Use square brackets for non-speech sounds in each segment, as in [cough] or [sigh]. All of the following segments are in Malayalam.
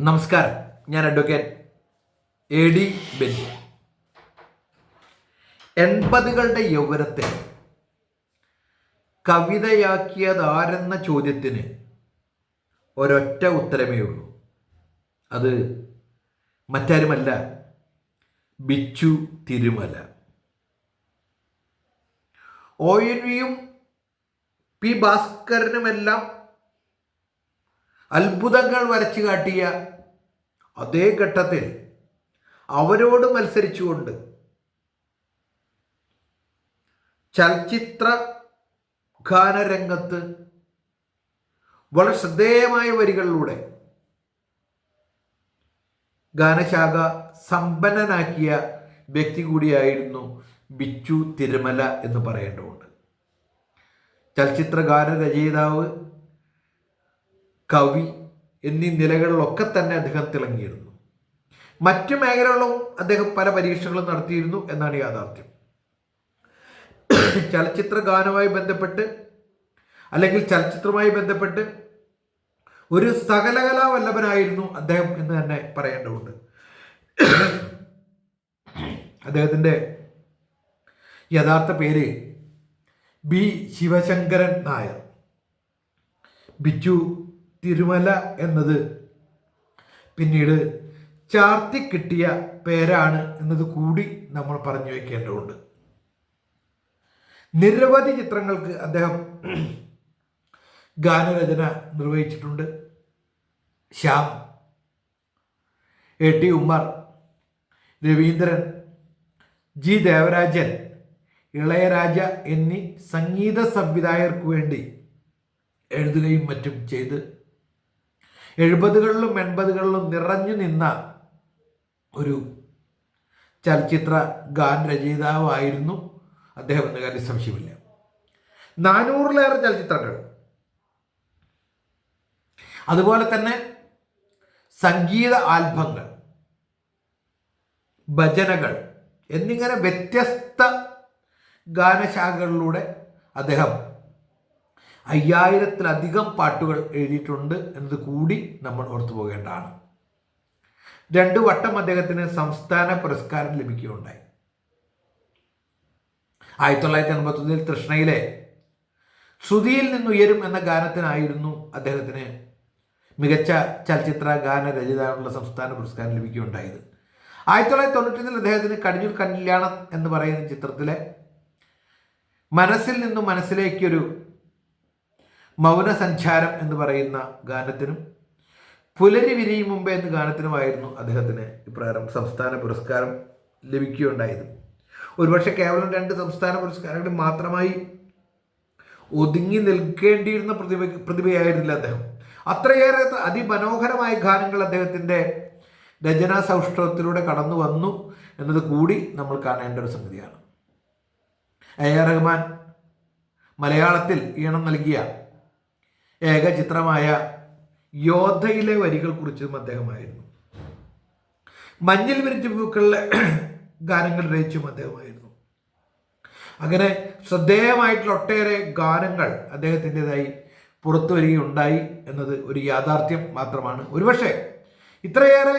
നമസ്കാരം. ഞാൻ അഡ്വക്കേറ്റ് എ ഡി ബെന്നി. എൺപതുകളുടെ യൗവനത്തെ കവിതയാക്കിയതാരെന്ന ചോദ്യത്തിന് ഒരൊറ്റ ഉത്തരമേ ഉള്ളൂ. അത് മറ്റാരുമല്ല ബിച്ചു തിരുമല. ഒ എൻ വിയും പി ഭാസ്കരനുമെല്ലാം അത്ഭുതങ്ങൾ വരച്ചു കാട്ടിയ അതേ ഘട്ടത്തിൽ അവരോട് മത്സരിച്ചുകൊണ്ട് ചലച്ചിത്ര ഗാനരംഗത്ത് വളരെ ശ്രദ്ധേയമായ വരികളിലൂടെ ഗാനശാഖ സമ്പന്നനാക്കിയ വ്യക്തി കൂടിയായിരുന്നു ബിച്ചു തിരുമല എന്ന് പറയേണ്ടതുണ്ട്. ചലച്ചിത്ര ഗാന രചയിതാവ് കവി എന്നീ നിലകളിലൊക്കെ തന്നെ അദ്ദേഹം തിളങ്ങിയിരുന്നു. മറ്റ് മേഖലകളിലും അദ്ദേഹം പല പരീക്ഷണങ്ങളും നടത്തിയിരുന്നു എന്നാണ് യാഥാർത്ഥ്യം. ചലച്ചിത്ര ഗാനവുമായി ബന്ധപ്പെട്ട് അല്ലെങ്കിൽ ചലച്ചിത്രവുമായി ബന്ധപ്പെട്ട് ഒരു സകലകലാ വല്ലഭനായിരുന്നു അദ്ദേഹം എന്ന് തന്നെ പറയേണ്ടതുണ്ട്. അദ്ദേഹത്തിന്റെ യഥാർത്ഥ പേര് ബി ശിവശങ്കരൻ നായർ. ബിച്ചു തിരുമല എന്നത് പിന്നീട് ചാർത്തി കിട്ടിയ പേരാണ് എന്നത് കൂടി നമ്മൾ പറഞ്ഞു വെക്കേണ്ടതുണ്ട്. നിരവധി ചിത്രങ്ങൾക്ക് അദ്ദേഹം ഗാനരചന നിർവഹിച്ചിട്ടുണ്ട്. Shyam A T Ummer Raveendran G Devarajan Ilaiyaraaja എന്നീ സംഗീത സംവിധായകർക്ക് വേണ്ടി എഴുതുകയും മറ്റും ചെയ്ത് എഴുപതുകളിലും എൺപതുകളിലും നിറഞ്ഞു നിന്ന ഒരു ചലച്ചിത്ര ഗാൻ രചയിതാവായിരുന്നു അദ്ദേഹം എന്ന കാര്യം സംശയമില്ല. നാനൂറിലേറെ ചലച്ചിത്രങ്ങൾ. അതുപോലെ തന്നെ സംഗീത ആൽബങ്ങൾ ഭജനകൾ എന്നിങ്ങനെ വ്യത്യസ്ത ഗാനശാഖകളിലൂടെ അദ്ദേഹം അയ്യായിരത്തിലധികം പാട്ടുകൾ എഴുതിയിട്ടുണ്ട് എന്നത് കൂടി നമ്മൾ ഓർത്തു പോകേണ്ടതാണ്. രണ്ടു വട്ടം അദ്ദേഹത്തിന് സംസ്ഥാന പുരസ്കാരം ലഭിക്കുകയുണ്ടായി. ആയിരത്തി തൊള്ളായിരത്തി എൺപത്തൊന്നിൽ തൃഷ്ണയിലെ ശ്രുതിയിൽ നിന്നുയരും എന്ന ഗാനത്തിനായിരുന്നു അദ്ദേഹത്തിന് മികച്ച ചലച്ചിത്ര ഗാന രചയിതാവിനുള്ള സംസ്ഥാന പുരസ്കാരം ലഭിക്കുകയുണ്ടായത്. ആയിരത്തി തൊള്ളായിരത്തി തൊണ്ണൂറ്റൊന്നിൽ അദ്ദേഹത്തിന് കടിഞ്ഞൂർ കല്യാണം എന്ന് പറയുന്ന ചിത്രത്തിലെ മനസ്സിൽ നിന്നും മനസ്സിലേക്കൊരു മൗനസഞ്ചാരം എന്ന് പറയുന്ന ഗാനത്തിനും പുലരി വിരിയും മുമ്പേ എന്ന ഗാനത്തിനുമായിരുന്നു അദ്ദേഹത്തിന് ഇപ്രകാരം സംസ്ഥാന പുരസ്കാരം ലഭിക്കുകയുണ്ടായത്. ഒരുപക്ഷെ കേവലം രണ്ട് സംസ്ഥാന പുരസ്കാരങ്ങൾ മാത്രമായി ഒതുങ്ങി നിൽക്കേണ്ടിയിരുന്ന പ്രതിഭ പ്രതിഭയായിരുന്നില്ല അദ്ദേഹം. അത്രയേറെ അതിമനോഹരമായ ഗാനങ്ങൾ അദ്ദേഹത്തിന്റെ രചനാ സൗഷ്ഠവത്തിലൂടെ കടന്നു വന്നു എന്നത് കൂടി നമ്മൾ കാണേണ്ട ഒരു സംഗതിയാണ്. എ ആർ റഹ്മാൻ മലയാളത്തിൽ ഈണം നൽകിയ ഏക ചിത്രമായ യോധയിലെ വരികൾ കുറിച്ചതും അദ്ദേഹമായിരുന്നു. മഞ്ഞിൽ വിരിച്ച പൂക്കളിലെ [clears throat] ഗാനങ്ങൾ രചിച്ചും അദ്ദേഹമായിരുന്നു. അങ്ങനെ ശ്രദ്ധേയമായിട്ടുള്ള ഒട്ടേറെ ഗാനങ്ങൾ അദ്ദേഹത്തിന്റെതായി പുറത്തു വരികയുണ്ടായി എന്നത് ഒരു യാഥാർത്ഥ്യം മാത്രമാണ്. ഒരുപക്ഷെ ഇത്രയേറെ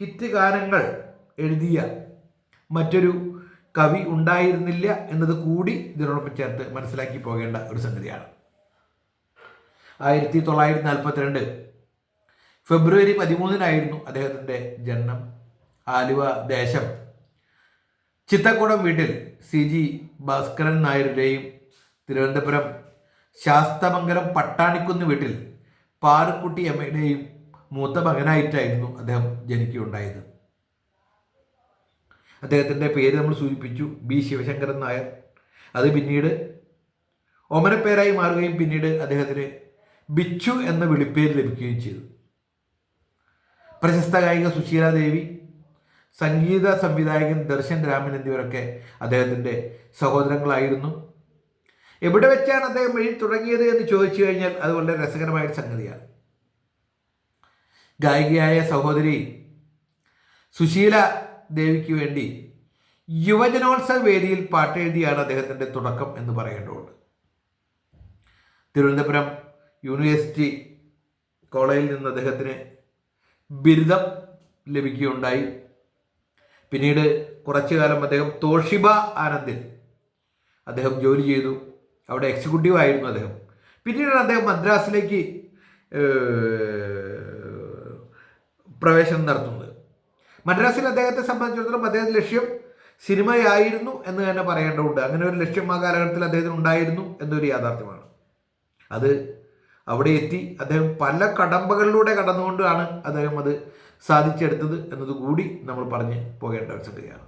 ഹിറ്റ് ഗാനങ്ങൾ എഴുതിയ മറ്റൊരു കവി ഉണ്ടായിരുന്നില്ല എന്നത് കൂടി ഇതിനോടൊപ്പം ചേർത്ത് മനസ്സിലാക്കി പോകേണ്ട ഒരു സംഗതിയാണ്. ആയിരത്തി തൊള്ളായിരത്തി നാൽപ്പത്തിരണ്ട് ഫെബ്രുവരി പതിമൂന്നിനായിരുന്നു അദ്ദേഹത്തിന്റെ ജനനം. ആലുവ ദേശം. ചിത്തക്കുടം വീട്ടിൽ സി ജി ഭാസ്കരൻ നായരുടെയും തിരുവനന്തപുരം ശാസ്തമംഗലം പട്ടാണിക്കുന്ന് വീട്ടിൽ പാറുക്കുട്ടി അമ്മയുടെയും മൂത്ത മകനായിട്ടായിരുന്നു അദ്ദേഹം ജനിക്കുകയുണ്ടായത്. അദ്ദേഹത്തിന്റെ പേര് നമ്മൾ സൂചിപ്പിച്ചു ബി ശിവശങ്കരൻ നായർ. അത് പിന്നീട് ഒമരപ്പേരായി മാറുകയും പിന്നീട് അദ്ദേഹത്തിന് ബിച്ചു എന്ന വിളിപ്പേര് ലഭിക്കുകയും ചെയ്തു. പ്രശസ്ത ഗായിക സുശീല ദേവി സംഗീത സംവിധായകൻ ദർശൻ രാമൻ എന്നിവരൊക്കെ അദ്ദേഹത്തിന്റെ സഹോദരങ്ങളായിരുന്നു. എവിടെ വെച്ചാണ് അദ്ദേഹം എഴുതി തുടങ്ങിയത് എന്ന് ചോദിച്ചു കഴിഞ്ഞാൽ അത് വളരെ രസകരമായ സംഗതിയാണ്. ഗായികയായ സഹോദരി സുശീല ദേവിക്ക് വേണ്ടി യുവജനോത്സവ വേദിയിൽ പാട്ടെഴുതിയാണ് അദ്ദേഹത്തിന്റെ തുടക്കം എന്ന് പറയേണ്ടതുണ്ട്. തിരുവനന്തപുരം യൂണിവേഴ്സിറ്റി കോളേജിൽ നിന്ന് അദ്ദേഹത്തിന് ബിരുദം ലഭിക്കുകയുണ്ടായി. പിന്നീട് കുറച്ചു കാലം അദ്ദേഹം തോഷിബ ആനന്ദിൽ അദ്ദേഹം ജോലി ചെയ്തു. അവിടെ എക്സിക്യൂട്ടീവ് ആയിരുന്നു അദ്ദേഹം. പിന്നീടാണ് അദ്ദേഹം മദ്രാസിലേക്ക് പ്രവേശനം നടത്തുന്നത്. മദ്രാസിൽ അദ്ദേഹത്തെ സംബന്ധിച്ചിടത്തോളം അദ്ദേഹത്തിന്റെ ലക്ഷ്യം സിനിമയായിരുന്നു എന്ന് തന്നെ പറയേണ്ടതുണ്ട്. അങ്ങനെ ഒരു ലക്ഷ്യം ആ കാലഘട്ടത്തിൽ അദ്ദേഹത്തിന് ഉണ്ടായിരുന്നു എന്നൊരു യാഥാർത്ഥ്യമാണ്. അത് അവിടെ എത്തി. അദ്ദേഹം പല കടമ്പകളിലൂടെ കടന്നുകൊണ്ടാണ് അദ്ദേഹം അത് സാധിച്ചെടുത്തത് എന്നത് കൂടി നമ്മൾ പറഞ്ഞ് പോകേണ്ട ഒരു സംഗതിയാണ്.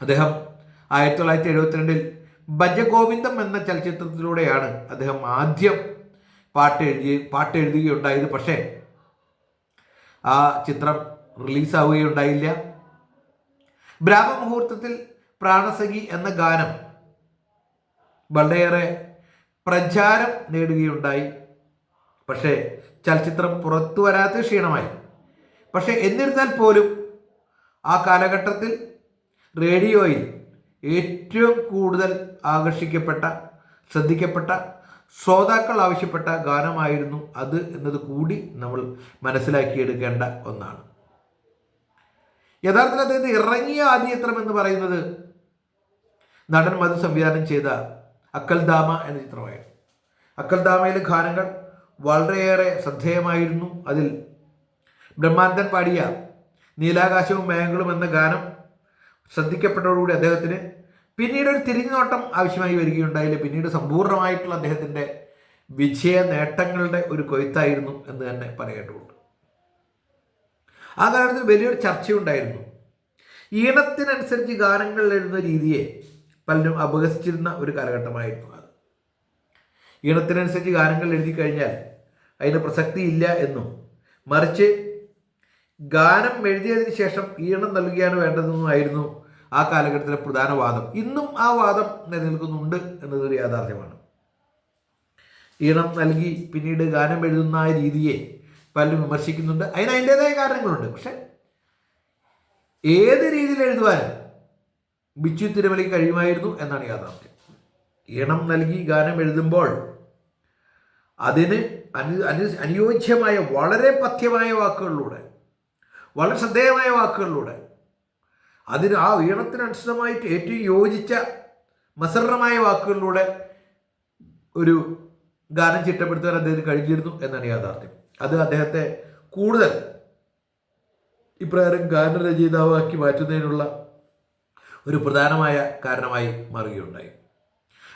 അദ്ദേഹം ആയിരത്തി തൊള്ളായിരത്തി എഴുപത്തിരണ്ടിൽ ഭജഗോവിന്ദം എന്ന ചലച്ചിത്രത്തിലൂടെയാണ് അദ്ദേഹം ആദ്യം പാട്ട് എഴുതി പാട്ട് എഴുതുകയുണ്ടായത്. പക്ഷേ ആ ചിത്രം റിലീസാവുകയുണ്ടായില്ല. ബ്രാഹ്മമുഹൂർത്തത്തിൽ പ്രാണസഖി എന്ന ഗാനം വളരെയേറെ പ്രചാരം നേടുകയുണ്ടായി. പക്ഷേ ചലച്ചിത്രം പുറത്തു വരാത്ത ക്ഷീണമായി. പക്ഷേ എന്നിരുന്നാൽ പോലും ആ കാലഘട്ടത്തിൽ റേഡിയോയിൽ ഏറ്റവും കൂടുതൽ ആകർഷിക്കപ്പെട്ട ശ്രദ്ധിക്കപ്പെട്ട ശ്രോതാക്കൾ ആവശ്യപ്പെട്ട ഗാനമായിരുന്നു അത് എന്നത് കൂടി നമ്മൾ മനസ്സിലാക്കിയെടുക്കേണ്ട ഒന്നാണ്. യഥാർത്ഥത്തിൽ അദ്ദേഹത്തിന് ഇറങ്ങിയ ആദ്യ ചിത്രം എന്ന് പറയുന്നത് നടൻ മധു സംവിധാനം ചെയ്ത അക്കൽദാമ എന്ന ചിത്രമായിരുന്നു. അക്കൽദാമയിലെ ഗാനങ്ങൾ വളരെയേറെ ശ്രദ്ധേയമായിരുന്നു. അതിൽ ബ്രഹ്മാന്തൻ പാടിയ നീലാകാശവും മേഘങ്ങളും എന്ന ഗാനം ശ്രദ്ധിക്കപ്പെട്ടതോടുകൂടി അദ്ദേഹത്തിന് പിന്നീട് ഒരു തിരിഞ്ഞുനോട്ടം ആവശ്യമായി വരികയുണ്ടായില്ല. പിന്നീട് സമ്പൂർണമായിട്ടുള്ള അദ്ദേഹത്തിന്റെ വിജയ നേട്ടങ്ങളുടെ ഒരു കൊയ്ത്തായിരുന്നു എന്ന് തന്നെ പറയേണ്ടതുണ്ട്. ആ കാലത്ത് വലിയൊരു ചർച്ചയുണ്ടായിരുന്നു. ഈണത്തിനനുസരിച്ച് ഗാനങ്ങൾ എഴുതുന്ന രീതിയെ പലരും അപഹസിച്ചിരുന്ന ഒരു കാലഘട്ടമായിരുന്നു അത്. ഈണത്തിനനുസരിച്ച് ഗാനങ്ങൾ എഴുതി കഴിഞ്ഞാൽ അതിന് പ്രസക്തി ഇല്ല എന്നും മറിച്ച് ഗാനം എഴുതിയതിന് ശേഷം ഈണം നൽകുകയാണ് വേണ്ടതെന്നുമായിരുന്നു ആ കാലഘട്ടത്തിലെ പ്രധാന വാദം. ഇന്നും ആ വാദം നിലനിൽക്കുന്നുണ്ട് എന്നതൊരു യാഥാർത്ഥ്യമാണ്. ഈണം നൽകി പിന്നീട് ഗാനം എഴുതുന്ന ആ രീതിയെ പലരും വിമർശിക്കുന്നുണ്ട്. അതിന് അതിന്റെതായ കാരണങ്ങളുണ്ട്. പക്ഷെ ഏത് രീതിയിൽ എഴുതുവാനും ബിച്ചു തിരുമലയ്ക്ക് കഴിയുമായിരുന്നു എന്നാണ് യാഥാർത്ഥ്യം. ഈണം നൽകി ഗാനം എഴുതുമ്പോൾ അതിന് അനു അനു അനുയോജ്യമായ വളരെ പഥ്യമായ വാക്കുകളിലൂടെ വളരെ ശ്രദ്ധേയമായ വാക്കുകളിലൂടെ അതിന് ആ ഈണത്തിനനുസൃതമായിട്ട് ഏറ്റവും യോജിച്ച മസറമായ വാക്കുകളിലൂടെ ഒരു ഗാനം ചിട്ടപ്പെടുത്താൻ അദ്ദേഹത്തിന് കഴിഞ്ഞിരുന്നു എന്നാണ് യാഥാർത്ഥ്യം. അത് അദ്ദേഹത്തെ കൂടുതൽ ഇപ്രകാരം ഗാനരചയിതാവാക്കി മാറ്റുന്നതിനുള്ള ഒരു പ്രധാനമായ കാരണമായി മാറുകയുണ്ടായി.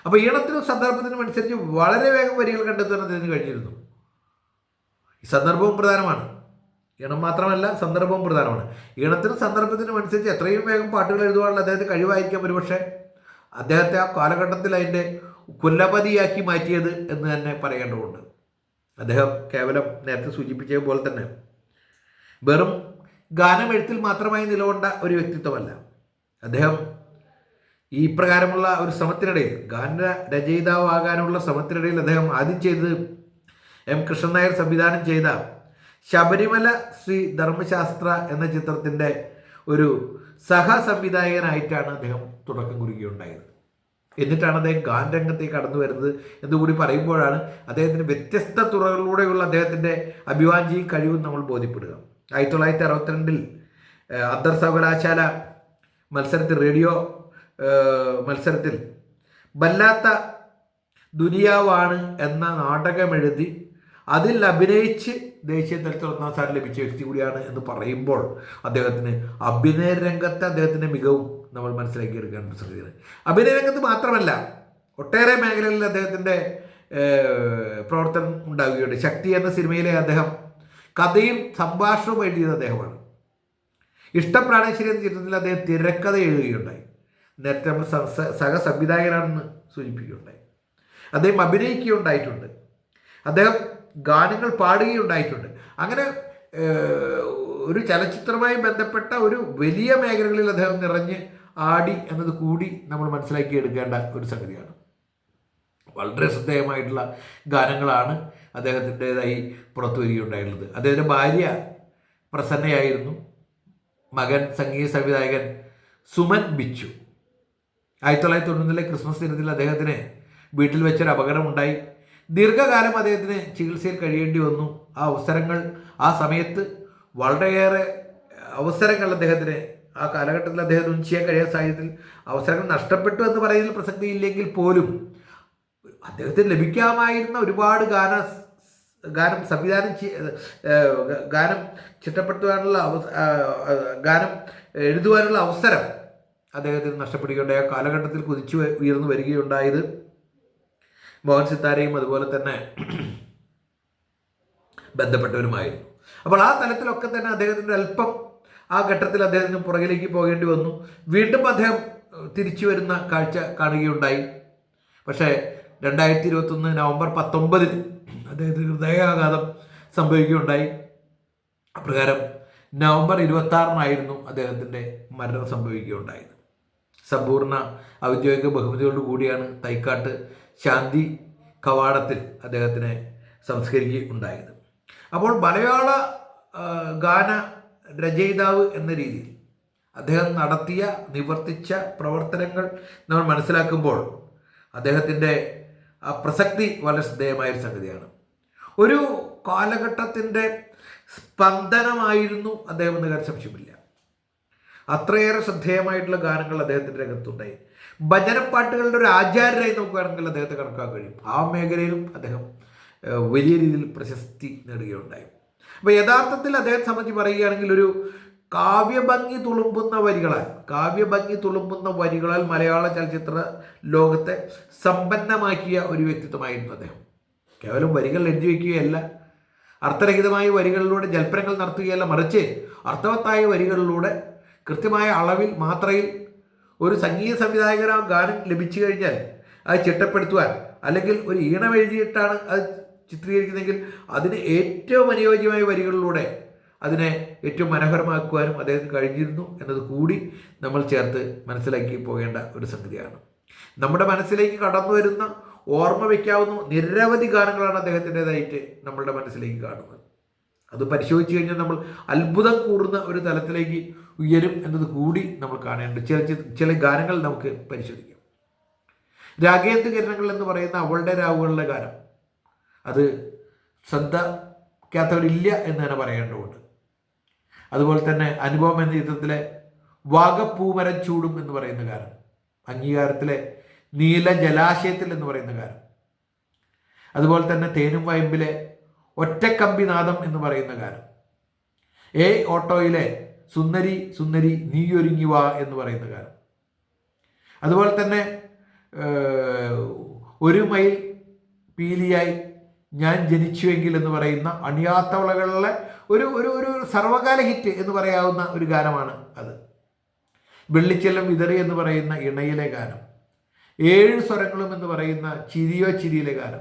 അപ്പോൾ ഈണത്തിനും സന്ദർഭത്തിനും അനുസരിച്ച് വളരെ വേഗം വരികൾ കണ്ടെത്താൻ അദ്ദേഹത്തിന് കഴിഞ്ഞിരുന്നു. ഈ സന്ദർഭവും പ്രധാനമാണ്. ഈണം മാത്രമല്ല സന്ദർഭവും പ്രധാനമാണ്. ഈണത്തിനും സന്ദർഭത്തിനും അനുസരിച്ച് എത്രയും വേഗം പാട്ടുകൾ എഴുതുവാനുള്ള അദ്ദേഹത്തെ കഴിവായിരിക്കാം ഒരുപക്ഷെ. അദ്ദേഹത്തെ ആ കാലഘട്ടത്തിൽ അതിന്റെ കുലപതിയാക്കി മാറ്റിയത് എന്ന് തന്നെ പറയേണ്ടതുണ്ട്. അദ്ദേഹം കേവലം നേരത്തെ സൂചിപ്പിച്ചതുപോലെ തന്നെ വെറും ഗാനമെഴുത്തിൽ മാത്രമായി നിലകൊണ്ട ഒരു വ്യക്തിത്വമല്ല. അദ്ദേഹം ഈ പ്രകാരമുള്ള ഒരു ശ്രമത്തിനിടയിൽ ഗാന രചയിതാവാകാനുള്ള ശ്രമത്തിനിടയിൽ അദ്ദേഹം ആദ്യം ചെയ്തത് എം കൃഷ്ണൻ നായർ സംവിധാനം ചെയ്ത ശബരിമല ശ്രീ ധർമ്മശാസ്ത്ര എന്ന ചിത്രത്തിന്റെ ഒരു സഹ സംവിധായകനായിട്ടാണ് അദ്ദേഹം തുടക്കം കുറിക്കുകയുണ്ടായത്. എന്നിട്ടാണ് അദ്ദേഹം ഗാനരംഗത്തേക്ക് കടന്നു വരുന്നത് എന്നുകൂടി പറയുമ്പോഴാണ് അദ്ദേഹത്തിന് വ്യത്യസ്ത തുറകളിലൂടെയുള്ള അദ്ദേഹത്തിന്റെ അഭിവാഞ്ചിയും കഴിവും നമ്മൾ ബോധ്യപ്പെടുക. ആയിരത്തി തൊള്ളായിരത്തി അറുപത്തിരണ്ടിൽ അന്തർ സർവകലാശാല മത്സരത്തിൽ റേഡിയോ മത്സരത്തിൽ. വല്ലാത്ത ദുനിയാവാണ് എന്ന നാടകമെഴുതി അതിൽ അഭിനയിച്ച് ദേശീയ തലത്തിൽ ഒന്നാം സ്ഥാനം ലഭിച്ച വ്യക്തി കൂടിയാണ് എന്ന് പറയുമ്പോൾ അദ്ദേഹത്തിന് അഭിനയ രംഗത്തെ അദ്ദേഹത്തിന്റെ മികവും നമ്മൾ മനസ്സിലാക്കിയെടുക്കാൻ ശ്രമിക്കുന്നത്. അഭിനയ രംഗത്ത് മാത്രമല്ല ഒട്ടേറെ മേഖലകളിൽ അദ്ദേഹത്തിന്റെ പ്രവർത്തനം ഉണ്ടാവുകയുണ്ട്. ശക്തി എന്ന സിനിമയിലെ അദ്ദേഹം കഥയും സംഭാഷണവും എഴുതിയത് അദ്ദേഹമാണ്. ഇഷ്ടപ്രാണേശ്വരി എന്ന ചിത്രത്തിൽ അദ്ദേഹം തിരക്കഥ എഴുതുകയുണ്ടായി. നേരത്തെ നമ്മൾ സഹ സംവിധായകനാണെന്ന് സൂചിപ്പിക്കുകയുണ്ടായി. അദ്ദേഹം അഭിനയിക്കുകയുണ്ടായിട്ടുണ്ട്. അദ്ദേഹം ഗാനങ്ങൾ പാടുകയുണ്ടായിട്ടുണ്ട്. അങ്ങനെ ഒരു ചലച്ചിത്രമായി ബന്ധപ്പെട്ട ഒരു വലിയ മേഖലകളിൽ അദ്ദേഹം നിറഞ്ഞ് ആടി എന്നത് കൂടി നമ്മൾ മനസ്സിലാക്കി എടുക്കേണ്ട ഒരു സംഗതിയാണ്. വളരെ ശ്രദ്ധേയമായിട്ടുള്ള ഗാനങ്ങളാണ് അദ്ദേഹത്തിന്റെതായി പുറത്തു വരികയുണ്ടായിട്ടുള്ളത് അദ്ദേഹത്തിന്റെ ഭാര്യ പ്രസന്നയായിരുന്നു. മകൻ സംഗീത സംവിധായകൻ സുമൻ ബിച്ചു. ആയിരത്തി തൊള്ളായിരത്തി തൊണ്ണൂറിലെ ക്രിസ്മസ് ദിനത്തിൽ അദ്ദേഹത്തിന് വീട്ടിൽ വെച്ചൊരു അപകടമുണ്ടായി. ദീർഘകാലം അദ്ദേഹത്തിന് ചികിത്സയിൽ കഴിയേണ്ടി വന്നു. ആ അവസരങ്ങൾ ആ സമയത്ത് വളരെയേറെ അവസരങ്ങൾ അദ്ദേഹത്തിന് ആ കാലഘട്ടത്തിൽ അദ്ദേഹത്തിന് ചെയ്യാൻ കഴിയാത്ത സാഹചര്യത്തിൽ അവസരങ്ങൾ നഷ്ടപ്പെട്ടു എന്ന് പറയുന്നതിൽ പ്രസക്തിയില്ലെങ്കിൽ പോലും അദ്ദേഹത്തിന് ലഭിക്കാമായിരുന്ന ഒരുപാട് ഗാന ഗാനം സംവിധാനം ഗാനം ചിട്ടപ്പെടുത്തുവാനുള്ള ഗാനം എഴുതുവാനുള്ള അവസരം അദ്ദേഹത്തിന് നഷ്ടപ്പെടുകയുണ്ടായ. കാലഘട്ടത്തിൽ കുതിച്ചു ഉയർന്നു വരികയുണ്ടായത് മോഹൻ സിത്താരയും അതുപോലെ തന്നെ [clears throat] ബന്ധപ്പെട്ടവരുമായിരുന്നു. അപ്പോൾ ആ തലത്തിലൊക്കെ തന്നെ അദ്ദേഹത്തിന്റെ അല്പം ആ ഘട്ടത്തിൽ അദ്ദേഹത്തിന് പുറകിലേക്ക് പോകേണ്ടി വന്നു. വീണ്ടും അദ്ദേഹം തിരിച്ചു വരുന്ന കാഴ്ച കാണുകയുണ്ടായി. പക്ഷേ രണ്ടായിരത്തി ഇരുപത്തൊന്ന് നവംബർ പത്തൊമ്പതിന് അദ്ദേഹത്തിന് ഹൃദയാഘാതം സംഭവിക്കുകയുണ്ടായി. അപ്രകാരം നവംബർ ഇരുപത്തി ആറിനായിരുന്നു അദ്ദേഹത്തിന്റെ മരണം സംഭവിക്കുകയുണ്ടായത്. സമ്പൂർണ ഔദ്യോഗിക ബഹുമതിയോടു കൂടിയാണ് തൈക്കാട്ട് ശാന്തി കവാടത്തിൽ അദ്ദേഹത്തിനെ സംസ്കരിക്കുകയുണ്ടായത്. അപ്പോൾ മലയാള ഗാന രചയിതാവ് എന്ന രീതിയിൽ അദ്ദേഹം നടത്തിയ നിവർത്തിച്ച പ്രവർത്തനങ്ങൾ നമ്മൾ മനസ്സിലാക്കുമ്പോൾ അദ്ദേഹത്തിന്റെ പ്രസക്തി വളരെ ശ്രദ്ധേയമായ ഒരു സംഗതിയാണ്. ഒരു കാലഘട്ടത്തിന്റെ സ്പന്ദനമായിരുന്നു അദ്ദേഹം എന്ന് കാര്യം സംശയമില്ല. അത്രയേറെ ശ്രദ്ധേയമായിട്ടുള്ള ഗാനങ്ങൾ അദ്ദേഹത്തിന്റെ രംഗത്തുണ്ടായി. ഭജനപ്പാട്ടുകളുടെ ഒരു ആചാര്യരായി നോക്കുകയാണെങ്കിൽ അദ്ദേഹത്തെ കണക്കാൻ കഴിയും. ആ മേഖലയിലും അദ്ദേഹം വലിയ രീതിയിൽ പ്രശസ്തി നേടുകയുണ്ടായി. അപ്പോൾ യഥാർത്ഥത്തിൽ അദ്ദേഹത്തെ സംബന്ധിച്ച് പറയുകയാണെങ്കിൽ ഒരു കാവ്യഭംഗി തുളുമ്പുന്ന വരികളാൽ കാവ്യഭംഗി തുളുമ്പുന്ന വരികളാൽ മലയാള ചലച്ചിത്ര ലോകത്തെ സമ്പന്നമാക്കിയ ഒരു വ്യക്തിത്വമായിരുന്നു അദ്ദേഹം. കേവലം വരികൾ എഴുതി വയ്ക്കുകയല്ല. അർത്ഥരഹിതമായ വരികളിലൂടെ ജൽപ്പനങ്ങൾ നടത്തുകയല്ല മറിച്ച് അർത്ഥവത്തായ വരികളിലൂടെ കൃത്യമായ അളവിൽ മാത്രയിൽ ഒരു സംഗീത സംവിധായകനോ ഗാനം ലഭിച്ചു കഴിഞ്ഞാൽ അത് ചിട്ടപ്പെടുത്തുവാൻ അല്ലെങ്കിൽ ഒരു ഈണം എഴുതിയിട്ടാണ് അത് ചിത്രീകരിക്കുന്നതെങ്കിൽ അതിന് ഏറ്റവും അനുയോജ്യമായ വരികളിലൂടെ അതിനെ ഏറ്റവും മനോഹരമാക്കുവാനും അദ്ദേഹത്തിന് കഴിഞ്ഞിരുന്നു എന്നത് കൂടി നമ്മൾ ചേർത്ത് മനസ്സിലാക്കി പോകേണ്ട ഒരു സംഗതിയാണ്. നമ്മുടെ മനസ്സിലേക്ക് കടന്നു വരുന്ന ഓർമ്മ വയ്ക്കാവുന്ന നിരവധി ഗാനങ്ങളാണ് അദ്ദേഹത്തിന്റെതായിട്ട് നമ്മളുടെ മനസ്സിലേക്ക് കാണുന്നത്. അത് പരിശോധിച്ച് കഴിഞ്ഞാൽ നമ്മൾ അത്ഭുതം കൂടുന്ന ഒരു തലത്തിലേക്ക് ഉയരും എന്നത് കൂടി നമ്മൾ കാണേണ്ടത്. ചില ചില ഗാനങ്ങൾ നമുക്ക് പരിശോധിക്കാം. രാഗേന്ദ്ര കിരണങ്ങൾ എന്ന് പറയുന്ന അവളുടെ രാവുകളുടെ ഗാനം. അത് ശ്രദ്ധ എന്ന് തന്നെ പറയേണ്ടതുണ്ട്. അതുപോലെ തന്നെ അനുഭവം എന്ന ചിത്രത്തിലെ വാഗപ്പൂമരം ചൂടും എന്ന് പറയുന്ന ഗാനം. അംഗീകാരത്തിലെ നീല ജലാശയത്തിൽ എന്ന് പറയുന്ന ഗാനം അതുപോലെ തന്നെ തേനും വയമ്പിലെ ഒറ്റക്കമ്പിനാദം എന്ന് പറയുന്ന ഗാനം എ ഓട്ടോയിലെ സുന്ദരി സുന്ദരി നീയൊരുങ്ങി വാ എന്ന് പറയുന്ന ഗാനം അതുപോലെ തന്നെ ഒരു മൈൽ പീലിയായി ഞാൻ ജനിച്ചുവെങ്കിൽ എന്ന് പറയുന്ന അണിയാത്തവളകളിലെ ഒരു ഒരു ഒരു സർവകാല ഹിറ്റ് എന്ന് പറയാവുന്ന ഒരു ഗാനമാണ് അത്. വെള്ളിച്ചെല്ലം വിതറി എന്ന് പറയുന്ന ഇണയിലെ ഗാനം. ഏഴ് സ്വരങ്ങളും എന്ന് പറയുന്ന ചിരിയോ ചിരിയിലെ ഗാനം.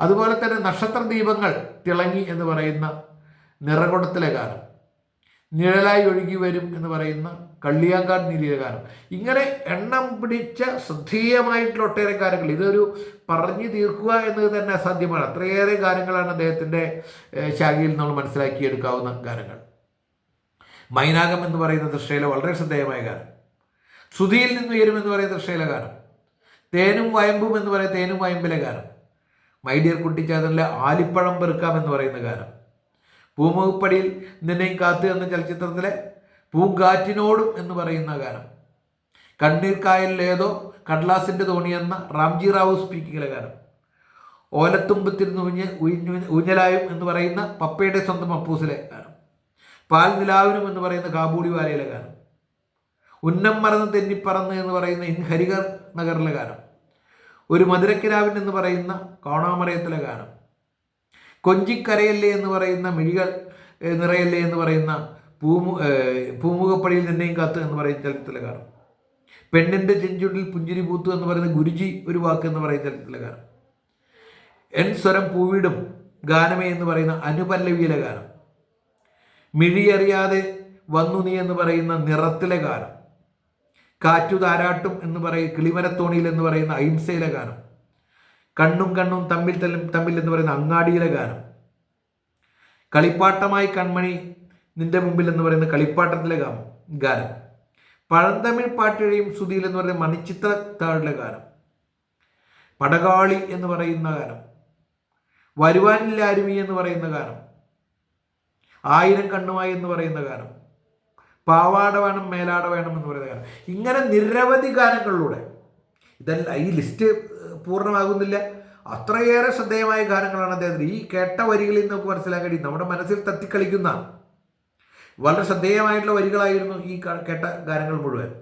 അതുപോലെ തന്നെ നക്ഷത്ര ദീപങ്ങൾ തിളങ്ങി എന്ന് പറയുന്ന നിറകുടത്തിലെ ഗാനം. നിഴലായി ഒഴുകി വരും എന്ന് പറയുന്ന കള്ളിയാങ്കാട് നീലിയ ഗാനം. ഇങ്ങനെ എണ്ണം പിടിച്ച ശ്രദ്ധേയമായിട്ടുള്ള ഒട്ടേറെ ഗാനങ്ങൾ. ഇതൊരു പറഞ്ഞു തീർക്കുക എന്നത് തന്നെ അസാധ്യമാണ്. അത്രയേറെ ഗാനങ്ങളാണ് അദ്ദേഹത്തിന്റെ ശാഖയിൽ നമ്മൾ മനസ്സിലാക്കിയെടുക്കാവുന്ന ഗാനങ്ങൾ. മൈനാകം എന്ന് പറയുന്ന ദൃശ്യയിലെ വളരെ ശ്രദ്ധേയമായ ഗാനം. ശ്രുതിയിൽ നിന്ന് ഉയരും എന്ന് പറയുന്ന ദൃശ്യയിലെ ഗാനം. തേനും വയമ്പും എന്ന് പറയുന്ന തേനും വയമ്പിലെ ഗാനം. മൈ ഡിയർ കുട്ടിച്ചാതനിലെ ആലിപ്പഴം പെറുക്കാം എന്ന് പറയുന്ന ഗാനം. പൂമുഖപ്പടിയിൽ നിന്നെയും കാത്തു എന്ന ചലച്ചിത്രത്തിലെ പൂങ്കാറ്റിനോടും എന്ന് പറയുന്ന ഗാനം. കണ്ണീർ കായലിലേതോ കടലാസിന്റെ എന്ന റാംജി റാവു സ്പീക്കിങ്ങിലെ ഗാനം. ഓലത്തുമ്പത്തിരുന്ന് ഉഞ്ഞ് ഊഞ്ഞലായും എന്ന് പറയുന്ന പപ്പയുടെ സ്വന്തം അപ്പൂസിലെ ഗാനം. പാൽ നിലാവിനും എന്ന് പറയുന്ന കാബൂളിവാലയിലെ ഗാനം. ഉന്നം മറന്ന് തെന്നിപ്പറന്ന് എന്ന് പറയുന്ന ഇൻ ഹരികർ നഗറിലെ ഗാനം. ഒരു മധുരക്കിരാവിൻ എന്ന് പറയുന്ന കോണാമറയത്തിലെ ഗാനം. കൊഞ്ചിക്കരയല്ലേ എന്ന് പറയുന്ന മിഴികൾ നിറയല്ലേ എന്ന് പറയുന്ന പൂമു പൂമുഖപ്പടിയിൽ നിന്നെയും കാത്ത് എന്ന് പറയുന്ന ചലച്ചിത്രത്തിലെ ഗാനം. പെണ്ണിന്റെ ചെഞ്ചുണ്ടിൽ പുഞ്ചിരി പൂത്തു എന്ന് പറയുന്ന ഗുരുജി ഒരു വാക്ക് എന്ന് പറയുന്ന ചലച്ചിത്രത്തിലെ ഗാനം. എൻ സ്വരം പൂവിടും ഗാനമേ എന്ന് പറയുന്ന അനുപല്ലവിയിലെ ഗാനം. മിഴിയറിയാതെ വന്നു നീ എന്ന് പറയുന്ന നിറത്തിലെ ഗാനം. കാറ്റു താരാട്ടും എന്ന് പറയും കിളിമരത്തോണിയിൽ എന്ന് പറയുന്ന അഹിംസയിലെ ഗാനം. കണ്ണും കണ്ണും തമ്മിൽ തല്ലും തമ്മിൽ എന്ന് പറയുന്ന അങ്ങാടിയിലെ ഗാനം. കളിപ്പാട്ടമായി കൺമണി നിന്റെ മുമ്പിൽ എന്ന് പറയുന്ന കളിപ്പാട്ടത്തിലെ ഗാനം ഗാനം. പഴന്തമിഴ് പാട്ടിഴയും സുധിയിൽ എന്ന് പറയുന്ന മണിച്ചിത്ര താഴിലെ ഗാനം. പടകാളി എന്ന് പറയുന്ന ഗാനം. വരുവാനില്ലാരുമി എന്ന് പറയുന്ന ഗാനം. ആയിരം കണ്ണുമായി എന്ന് പറയുന്ന ഗാനം. പാവാട വേണം മേലാട വേണം എന്ന് പറയുന്ന ഗാനം. ഇങ്ങനെ നിരവധി ഗാനങ്ങളിലൂടെ. ഇതല്ല ഈ ലിസ്റ്റ് പൂർണമാകുന്നില്ല. അത്രയേറെ ശ്രദ്ധേയമായ ഗാനങ്ങളാണ് അദ്ദേഹത്തിന്. ഈ കേട്ട വരികളിൽ നമുക്ക് മനസ്സിലാക്കാൻ കഴിയും. നമ്മുടെ മനസ്സിൽ തത്തിക്കളിക്കുന്ന വളരെ ശ്രദ്ധേയമായിട്ടുള്ള വരികളായിരുന്നു ഈ കേട്ട ഗാനങ്ങൾ മുഴുവൻ.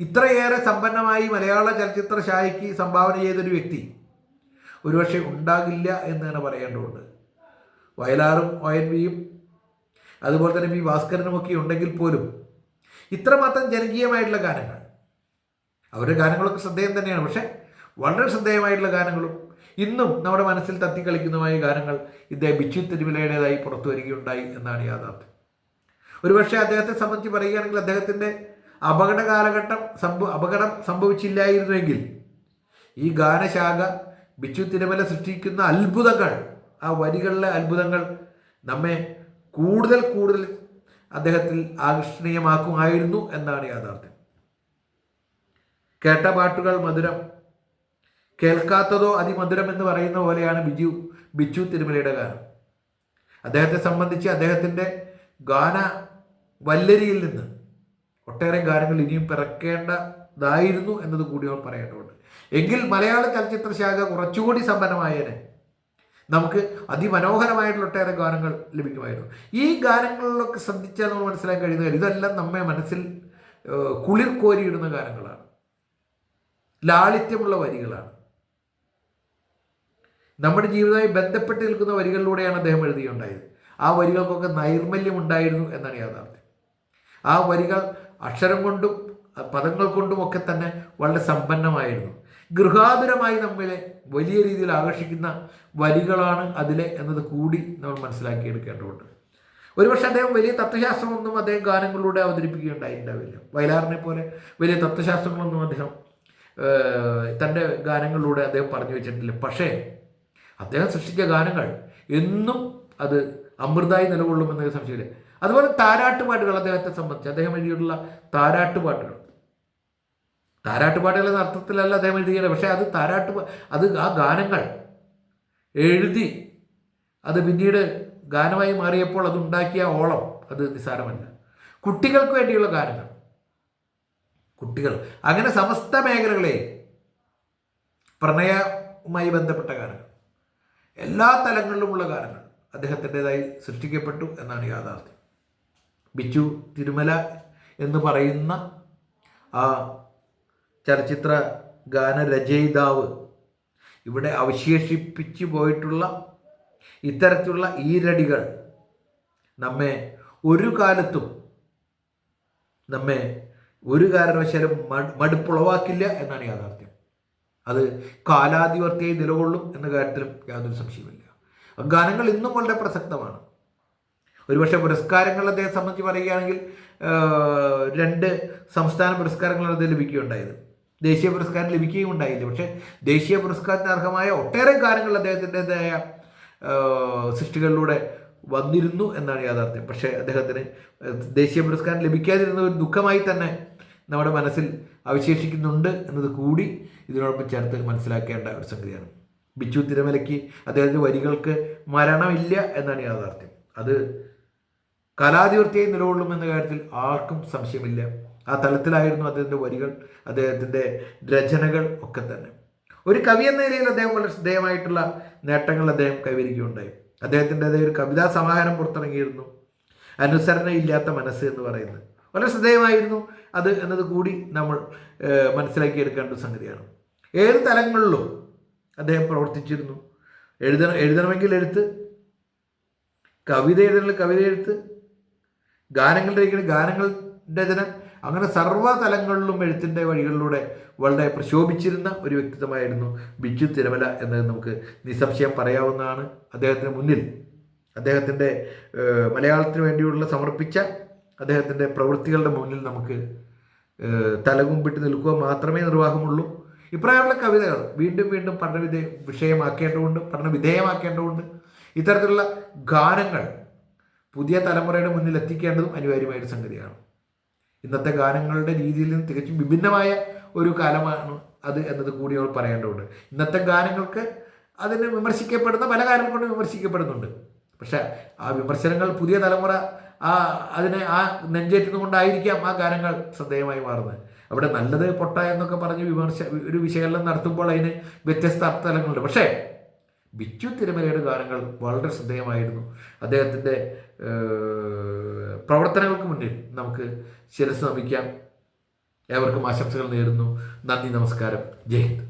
ഇത്രയേറെ സമ്പന്നമായി മലയാള ചലച്ചിത്ര ശാഖയ്ക്ക് സംഭാവന ചെയ്തൊരു വ്യക്തി ഒരുപക്ഷെ ഉണ്ടാകില്ല എന്ന് തന്നെ പറയേണ്ടതുണ്ട്. വയലാറും ഒ എൻ വിയും അതുപോലെ തന്നെ വി ഭാസ്കരനുമൊക്കെ ഉണ്ടെങ്കിൽ പോലും ഇത്രമാത്രം ജനകീയമായിട്ടുള്ള ഗാനങ്ങൾ. അവരുടെ ഗാനങ്ങളൊക്കെ ശ്രദ്ധേയം തന്നെയാണ്. പക്ഷേ വളരെ ശ്രദ്ധേയമായിട്ടുള്ള ഗാനങ്ങളും ഇന്നും നമ്മുടെ മനസ്സിൽ തത്തിക്കളിക്കുന്നതുമായ ഗാനങ്ങൾ ഇദ്ദേഹം ബിച്ചു തിരുമലയുടേതായി പുറത്തു വരികയുണ്ടായി എന്നാണ് യാഥാർത്ഥ്യം. ഒരുപക്ഷെ അദ്ദേഹത്തെ സംബന്ധിച്ച് പറയുകയാണെങ്കിൽ അദ്ദേഹത്തിന്റെ അപകട കാലഘട്ടം സംഭവ അപകടം സംഭവിച്ചില്ലായിരുന്നുവെങ്കിൽ ഈ ഗാനശാഖ ബിച്ചു തിരുമല സൃഷ്ടിക്കുന്ന അത്ഭുതങ്ങൾ ആ വരികളിലെ അത്ഭുതങ്ങൾ നമ്മെ കൂടുതൽ കൂടുതൽ അദ്ദേഹത്തിൽ ആകർഷണീയമാക്കുമായിരുന്നു എന്നാണ് യാഥാർത്ഥ്യം. കേട്ട പാട്ടുകൾ മധുരം. കേൾക്കാത്തതോ അതിമധുരം എന്ന് പറയുന്ന പോലെയാണ് ബിജു ബിജു തിരുമലയുടെ ഗാനം. അദ്ദേഹത്തെ സംബന്ധിച്ച് അദ്ദേഹത്തിന്റെ ഗാന വല്ലരിയിൽ നിന്ന് ഒട്ടേറെ ഗാനങ്ങൾ ഇനിയും പിറക്കേണ്ടതായിരുന്നു എന്നത് കൂടി അവർ പറയേണ്ടതുണ്ട്. എങ്കിൽ മലയാള ചലച്ചിത്ര ശാഖ കുറച്ചുകൂടി സമ്പന്നമായേനെ. നമുക്ക് അതിമനോഹരമായിട്ടുള്ള ഒട്ടേറെ ഗാനങ്ങൾ ലഭിക്കുമായിരുന്നു. ഈ ഗാനങ്ങളിലൊക്കെ ശ്രദ്ധിച്ചാൽ നമ്മൾ മനസ്സിലാക്കാൻ കഴിയുന്ന ഇതെല്ലാം നമ്മെ മനസ്സിൽ കുളിർ കോരിയിടുന്ന ഗാനങ്ങളാണ്. ലാളിത്യമുള്ള വരികളാണ്. നമ്മുടെ ജീവിതമായി ബന്ധപ്പെട്ട് നിൽക്കുന്ന വരികളിലൂടെയാണ് അദ്ദേഹം എഴുതിയുണ്ടായത്. ആ വരികൾക്കൊക്കെ നൈർമല്യം ഉണ്ടായിരുന്നു എന്നാണ് യാഥാർത്ഥ്യം. ആ വരികൾ അക്ഷരം കൊണ്ടും പദങ്ങൾ കൊണ്ടും ഒക്കെ തന്നെ വളരെ സമ്പന്നമായിരുന്നു. ഗൃഹാതുരമായി നമ്മെ വലിയ രീതിയിൽ ആകർഷിക്കുന്ന വരികളാണ് അതിലെ എന്നത് കൂടി നമ്മൾ മനസ്സിലാക്കിയെടുക്കേണ്ടതുണ്ട്. ഒരുപക്ഷെ അദ്ദേഹം വലിയ തത്വശാസ്ത്രമൊന്നും അദ്ദേഹം ഗാനങ്ങളിലൂടെ അവതരിപ്പിക്കുകയുണ്ടായിട്ടുണ്ടാവില്ല വയലാറിനെ പോലെ വലിയ തത്വശാസ്ത്രങ്ങളൊന്നും അദ്ദേഹം തന്റെ ഗാനങ്ങളിലൂടെ അദ്ദേഹം പറഞ്ഞു വെച്ചിട്ടില്ല. പക്ഷേ അദ്ദേഹം സൃഷ്ടിച്ച ഗാനങ്ങൾ എന്നും അത് അമൃതായി നിലകൊള്ളുമെന്ന് സംശയമില്ല. അതുപോലെ താരാട്ടുപാട്ടുകൾ അദ്ദേഹത്തെ സംബന്ധിച്ച് അദ്ദേഹം എഴുതിയിട്ടുള്ള താരാട്ടുപാട്ടുകൾ. താരാട്ടുപാട്ടുകൾ എന്ന അർത്ഥത്തിലല്ല അദ്ദേഹം എഴുതിയത്. പക്ഷേ അത് താരാട്ടു അത് ആ ഗാനങ്ങൾ എഴുതി അത് പിന്നീട് ഗാനമായി മാറിയപ്പോൾ അത് ഉണ്ടാക്കിയ ഓളം അത് നിസ്സാരമല്ല. കുട്ടികൾക്ക് വേണ്ടിയുള്ള ഗാനങ്ങൾ. കുട്ടികൾ. അങ്ങനെ സമസ്ത മേഖലകളെ പ്രണയവുമായി ബന്ധപ്പെട്ട ഗാനങ്ങൾ. എല്ലാ തലങ്ങളിലുമുള്ള ഗാനങ്ങൾ അദ്ദേഹത്തിന്റെതായി സൃഷ്ടിക്കപ്പെട്ടു എന്നാണ് യാഥാർത്ഥ്യം. ബിച്ചു തിരുമല എന്ന് പറയുന്ന ആ ചലച്ചിത്ര ഗാനരചയിതാവ് ഇവിടെ അവശേഷിപ്പിച്ചു പോയിട്ടുള്ള ഇത്തരത്തിലുള്ള ഈരടികൾ നമ്മെ ഒരു കാലത്തും നമ്മെ ഒരു കാരണവശാലും മട് മടുപ്പുളവാക്കില്ല എന്നാണ് യാഥാർത്ഥ്യം. അത് കാലാധിവർത്തിയായി നിലകൊള്ളും എന്ന കാര്യത്തിലും യാതൊരു സംശയമില്ല ഗാനങ്ങൾ ഇന്നും വളരെ പ്രസക്തമാണ്. ഒരുപക്ഷെ പുരസ്കാരങ്ങൾ അദ്ദേഹം സംബന്ധിച്ച് പറയുകയാണെങ്കിൽ രണ്ട് സംസ്ഥാന പുരസ്കാരങ്ങൾ അദ്ദേഹം ലഭിക്കുകയുണ്ടായത്. ദേശീയ പുരസ്കാരം ലഭിക്കുകയും ഉണ്ടായില്ല പക്ഷേ ദേശീയ പുരസ്കാരത്തിന് അർഹമായ ഒട്ടേറെ കാര്യങ്ങൾ അദ്ദേഹത്തിന്റെതായ സൃഷ്ടികളിലൂടെ വന്നിരുന്നു എന്നാണ് യാഥാർത്ഥ്യം. പക്ഷേ അദ്ദേഹത്തിന് ദേശീയ പുരസ്കാരം ലഭിക്കാതിരുന്ന ഒരു ദുഃഖമായി തന്നെ നമ്മുടെ മനസ്സിൽ അവശേഷിക്കുന്നുണ്ട് എന്നത് കൂടി ഇതിനോടൊപ്പം ചേർത്ത് മനസ്സിലാക്കേണ്ട ഒരു സംഗതിയാണ്. ബിച്ചു തിരമലയ്ക്ക് അദ്ദേഹത്തിന്റെ വരികൾക്ക് മരണമില്ല എന്നാണ് യാഥാർത്ഥ്യം. അത് കലാതിവൃത്തിയായി നിലകൊള്ളുമെന്ന കാര്യത്തിൽ ആർക്കും സംശയമില്ല. ആ തലത്തിലായിരുന്നു അദ്ദേഹത്തിന്റെ വരികൾ അദ്ദേഹത്തിന്റെ രചനകൾ ഒക്കെ തന്നെ. ഒരു കവി എന്ന നിലയിൽ അദ്ദേഹം വളരെ ശ്രദ്ധേയമായിട്ടുള്ള നേട്ടങ്ങൾ അദ്ദേഹം കൈവരിക്കുകയുണ്ടായി. അദ്ദേഹത്തിന്റെതായ ഒരു കവിതാ സമാഹാരം പുറത്തിറങ്ങിയിരുന്നു. അനുസരണ ഇല്ലാത്ത മനസ്സ് എന്ന് പറയുന്നത്. വളരെ ശ്രദ്ധേയമായിരുന്നു അത് എന്നത് കൂടി നമ്മൾ മനസ്സിലാക്കിയെടുക്കേണ്ട സംഗതിയാണ്. ഏത് തലങ്ങളിലും അദ്ദേഹം പ്രവർത്തിച്ചിരുന്നു. എഴുതണം എഴുതണമെങ്കിൽ എഴുത്ത് കവിത എഴുതണമെങ്കിൽ കവിത എഴുത്ത് രചിക്കണം ഗാനങ്ങൾ രചന അങ്ങനെ സർവതലങ്ങളിലും എഴുത്തിന്റെ വഴികളിലൂടെ വളരെ പ്രശോഭിച്ചിരുന്ന ഒരു വ്യക്തിത്വമായിരുന്നു ബിജു തിരുമല എന്നത് നമുക്ക് നിസ്സംശയം പറയാവുന്നതാണ്. അദ്ദേഹത്തിന് മുന്നിൽ അദ്ദേഹത്തിന്റെ മലയാളത്തിന് വേണ്ടിയുള്ള സമർപ്പിച്ച അദ്ദേഹത്തിന്റെ പ്രവൃത്തികളുടെ മുന്നിൽ നമുക്ക് തലകുമ്പിട്ട് നിൽക്കുക മാത്രമേ നിർവാഹമുള്ളൂ. ഇപ്രകാരമുള്ള കവിതകൾ വീണ്ടും വീണ്ടും പഠനവിധേ വിഷയമാക്കേണ്ടതുണ്ട് പഠന വിധേയമാക്കേണ്ടതുണ്ട്. ഇത്തരത്തിലുള്ള ഗാനങ്ങൾ പുതിയ തലമുറയുടെ മുന്നിൽ എത്തിക്കേണ്ടതും അനിവാര്യമായൊരു സംഗതിയാണ്. ഇന്നത്തെ ഗാനങ്ങളുടെ രീതിയിൽ നിന്ന് തികച്ചും വിഭിന്നമായ ഒരു കാലമാണ് അത് എന്നത് കൂടി അവർ പറയേണ്ടതുണ്ട്. ഇന്നത്തെ ഗാനങ്ങൾക്ക് അതിന് വിമർശിക്കപ്പെടുന്ന പല കാര്യങ്ങൾ കൊണ്ട് വിമർശിക്കപ്പെടുന്നുണ്ട്. പക്ഷേ ആ വിമർശനങ്ങൾ പുതിയ തലമുറ ആ അതിനെ ആ നെഞ്ചേറ്റുന്നുകൊണ്ടായിരിക്കാം ആ ഗാനങ്ങൾ ശ്രദ്ധേയമായി മാറുന്നത്. അവിടെ നല്ലത് പൊട്ട എന്നൊക്കെ പറഞ്ഞ് വിമർശ ഒരു വിശകലനം നടത്തുമ്പോൾ അതിന് വ്യത്യസ്ത അർത്ഥതലങ്ങളുണ്ട്. പക്ഷേ ബിച്ചു തിരുമലയുടെ ഗാനങ്ങൾ വളരെ ശ്രദ്ധേയമായിരുന്നു. അദ്ദേഹത്തിന്റെ പ്രവർത്തനങ്ങൾക്ക് മുന്നിൽ നമുക്ക് ശിരസ് നമിക്കാം ഏവർക്കും ആശംസകൾ നേരുന്നു. നന്ദി നമസ്കാരം. ജയ് ഹിന്ദ്.